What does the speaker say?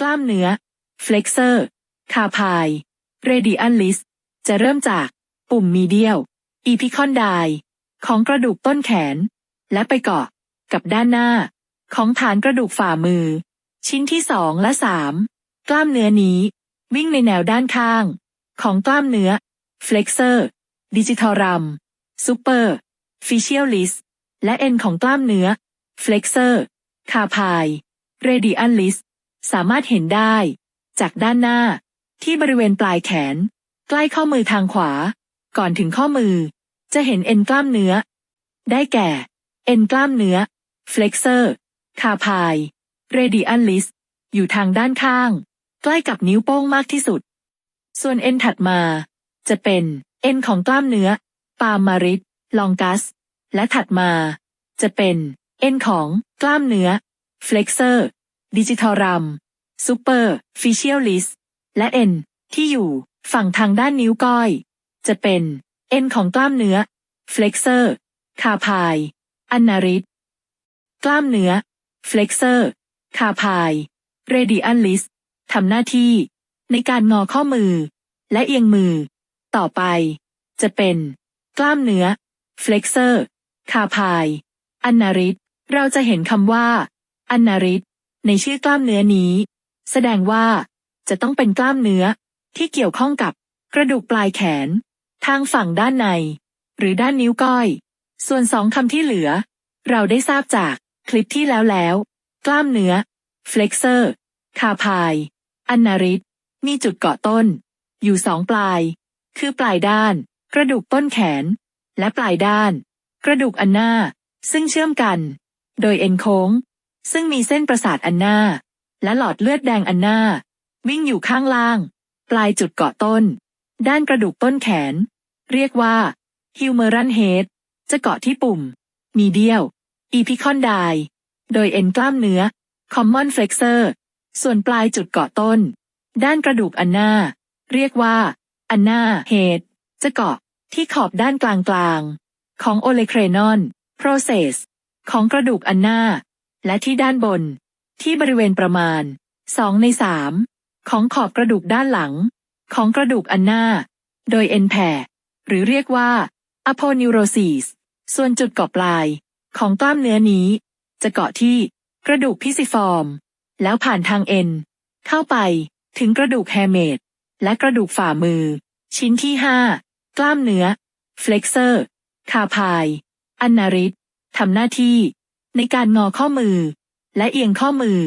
กล้ามเนื้อ flexor คาพาย radialis จะเริ่มจากปุ่มมีเดียล epicondyle ของกระดูกต้นแขน และไปเกาะกับด้านหน้า ของฐานกระดูกฝ่ามือ ชิ้นที่สองและสามกล้ามเนื้อนี้ วิ่งในแนวด้านข้าง ของกล้ามเนื้อ flexor digitorum super facialis และเอ็นของกล้ามเนื้อ flexor คาพาย radialis สามารถเห็นได้ จากด้านหน้า ที่บริเวณปลายแขน ใกล้ข้อมือทางขวา ก่อนถึงข้อมือ จะเห็นเอ็นกล้ามเนื้อ ได้แก่ เอ็นกล้ามเนื้อ flexor คาพาย radialis อยู่ทางด้านข้าง ใกล้กับนิ้วโป้งมากที่สุด ส่วนเอ็นถัดมา จะเป็นเอ็นของกล้ามเนื้อ ปามาริสลองกัส และถัดมา จะเป็น เอ็นของกล้ามเนื้อ flexor digitorum super facialis และเอ็นที่อยู่ฝั่งทางด้านนิ้วก้อย จะเป็น เอ็นของกล้ามเนื้อ flexor คาพายอันนาริสกล้ามเนื้อ flexor คาพาย radialis ทำหน้าที่ในการงอข้อมือ และเอียงมือ ต่อไป จะเป็น กล้ามเนื้อ flexor คาพายอันนาริสเราจะเห็นคำว่า อันนาริสในชื่อกล้ามเนื้อนี้ แสดงว่าจะต้องเป็นกล้ามเนื้อที่เกี่ยวข้องกับกระดูกปลายแขน ทางฝั่งด้านใน หรือด้านนิ้วก้อย ส่วนสองคำที่เหลือ เราได้ทราบจากคลิปที่แล้วแล้ว กล้ามเนื้อ flexor คาพายอันนาริสมีจุดเกาะต้น อยู่สองปลาย คือปลายด้าน กระดูกต้นแขน และปลายด้าน กระดูกอันหน้า ซึ่งเชื่อมกัน โดยเอ็นโค้ง ซึ่งมีเส้นประสาทอันหน้า และหลอดเลือดแดงอันหน้า วิ่งอยู่ข้างล่าง ปลายจุดเกาะต้น ด้านกระดูกต้นแขน เรียกว่า humeral head จะเกาะที่ปุ่ม medial epicondyle โดยเอ็นกล้ามเนื้อ common flexor ส่วนปลายจุดเกาะต้น ด้านกระดูกอันหน้า เรียกว่า อันหน้า head จะเกาะที่ขอบด้านกลางกลางของ olecranon process ของกระดูกอันหน้า และที่ด้านบน ที่บริเวณประมาณ2ใน3ของขอบกระดูกด้านหลัง ของกระดูกอันหน้า โดยเอ็นแผ่หรือเรียกว่า aponeurosis ส่วนจุดเกาะปลายของกล้ามเนื้อนี้ จะเกาะที่กระดูกพิซิฟอร์ม แล้วผ่านทางเอ็น เข้าไปถึงกระดูกแฮเมดและกระดูกฝ่ามือ ชิ้นที่5กล้ามเนื้อ flexor คาพาย อันนาริสทำหน้าที่ ในการงอข้อมือ และเอียงข้อมือ